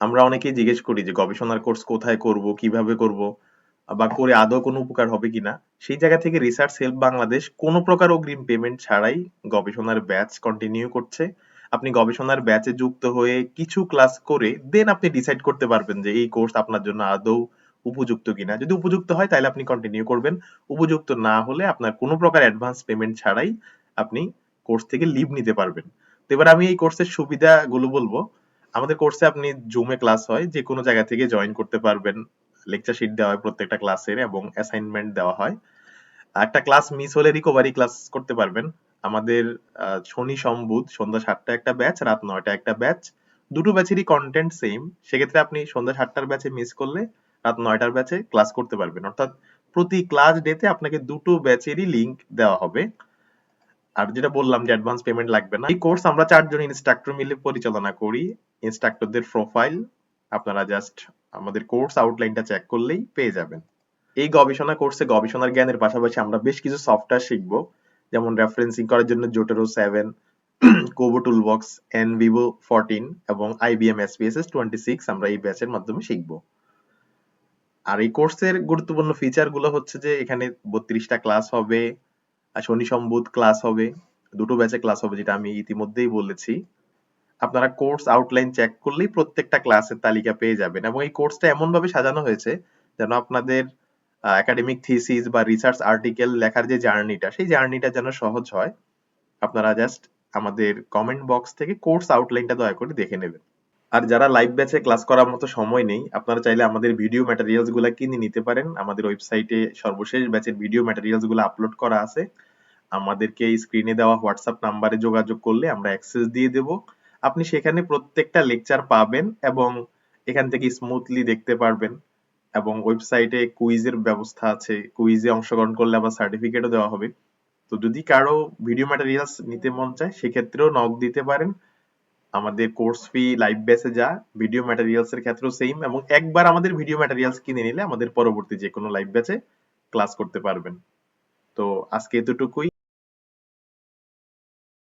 আমরা অনেকেই জিজ্ঞেস করি যে গবেষণার কোর্স কোথায় করব, কীভাবে করব, বা করে আদৌ কোনো উপকার হবে কিনা, সেই জায়গা থেকে রিসার্চ হেল্প বাংলাদেশ কোনো প্রকার অগ্রিম পেমেন্ট ছাড়াই গবেষণার ব্যাচ কন্টিনিউ করছে। আপনি গবেষণার ব্যাচে যুক্ত হয়ে কিছু ক্লাস করে দেন আপনি ডিসাইড করতে পারবেন যে এই কোর্স আপনার জন্য আদৌ উপযুক্ত কিনা। যদি উপযুক্ত হয় তাহলে আপনি কন্টিনিউ করবেন। উপযুক্ত না হলে আপনার কোনো প্রকার অ্যাডভান্স পেমেন্ট ছাড়াই আপনি কোর্স থেকে লিভ নিতে পারবেন। তো এবার আমি এই কোর্সের সুবিধাগুলো বলব। আমাদের কোর্সে আপনি জুমে ক্লাস হয় যে কোনো জায়গা থেকে জয়েন করতে পারবেন। লেকচার শিট দেওয়া হয় প্রত্যেকটা ক্লাসের এবং অ্যাসাইনমেন্ট দেওয়া হয়। একটা ক্লাস মিস হলে রিকভারি ক্লাস করতে পারবেন। আমাদের শনি সম্বুধ, সন্ধ্যা সাতটা একটা ব্যাচ রাত নয়টা একটা ব্যাচ দুটো ব্যাচেরই কন্টেন্ট সেম সেক্ষেত্রে আপনি সন্ধ্যা সাতটার ব্যাচে মিস করলে রাত নয়টার ব্যাচে ক্লাস করতে পারবেন। অর্থাৎ প্রতি ক্লাস ডেতে আপনাকে দুটো ব্যাচেরই লিংক দেওয়া হবে। আর যেটা বললাম যে অ্যাডভান্স পেমেন্ট লাগবে না, এই কোর্স আমরা চারজন ইনস্ট্রাক্টর মিলে পরিচালনা করি। ইনস্ট্রাক্টরদের প্রোফাইল আপনারা জাস্ট আমাদের কোর্স আউটলাইনটা চেক করলেই পেয়ে যাবেন। এই গবেষণা কোর্সে গবেষণার জ্ঞানের পাশাপাশি আমরা বেশ কিছু সফটওয়্যার শিখব, যেমন রেফারেন্সিং করার জন্য seven Kobo toolbox NVivo fourteen এবং আইবিএম এসপিএসএস টোয়েন্টি সিক্স আমরা এই ব্যাচের মাধ্যমে শিখব। আর এই কোর্সের গুরুত্বপূর্ণ ফিচারগুলো হচ্ছে যে এখানে বত্রিশটা ক্লাস হবে শনি সম্বুধ ক্লাস হবে, দুটো ব্যাচে ক্লাস হবে, যেটা আমি ইতিমধ্যেই বলেছি। আপনারা কোর্স আউটলাইন চেক করলেই প্রত্যেকটা ক্লাসের তালিকা পেয়ে যাবেন এবং এই কোর্সটা এমন ভাবে সাজানো হয়েছে যেন আপনাদের একাডেমিক থিসিস বা রিসার্চ আর্টিকেল লেখার যে জার্নিটা সেই জার্নিটা যেন সহজ হয়। আপনারা জাস্ট আমাদের কমেন্ট বক্স থেকে কোর্স আউটলাইনটা দয়া করে দেখে নেবেন। আর যারা লাইভ ব্যাচে ক্লাস করার মতো সময় নেই, আপনারা চাইলে আমাদের ভিডিও ম্যাটেরিয়ালসগুলো কিনে নিতে পারেন। আমাদের ওয়েবসাইটে সর্বশেষ ব্যাচের ভিডিও ম্যাটেরিয়ালসগুলো আপলোড করা আছে। আমাদেরকে স্ক্রিনে দেওয়া হোয়াটসঅ্যাপ নাম্বারে যোগাযোগ করলে আমরা অ্যাক্সেস দিয়ে দেব। আপনি সেখানে প্রত্যেকটা লেকচার পাবেন এবং এখান থেকে স্মুথলি দেখতে পারবেন। এবং ওয়েবসাইটে কুইজের ব্যবস্থা আছে। কুইজে অংশগ্রহণ করলে আবার সার্টিফিকেটও দেওয়া হবে। তো যদি কারও ভিডিও ম্যাটেরিয়ালস নিতে মন চায়, সেক্ষেত্রেও নক দিতে পারেন। আমাদের কোর্স ফি লাইভ বেসে যা ভিডিও ম্যাটেরিয়ালস এর ক্ষেত্রেও সেম এবং একবার আমাদের ভিডিও ম্যাটেরিয়ালস কিনে নিলে আমাদের পরবর্তী যে কোনো লাইভ ব্যাচে ক্লাস করতে পারবেন। তো আজকে এতটুকুই।